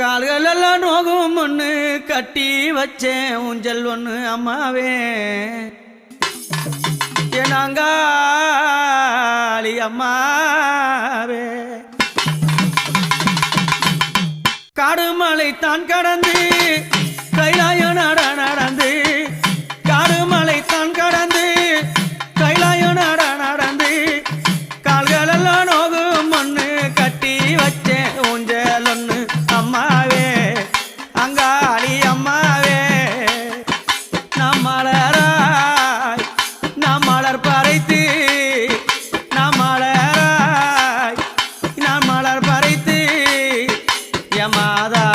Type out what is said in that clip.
கால்கள் எல்லாம் நோகும் ஒன்று கட்டி வச்சேன். ஊஞ்சல் ஒன்று அம்மாவே. நாங்காளி அம்மாவே. காடுமலை தான் கடந்து கைலாயம் மலராய் நாம் மலர் பறைத்து நாம் மலராய் நாம் மலர் பறைத்து யமாதாவே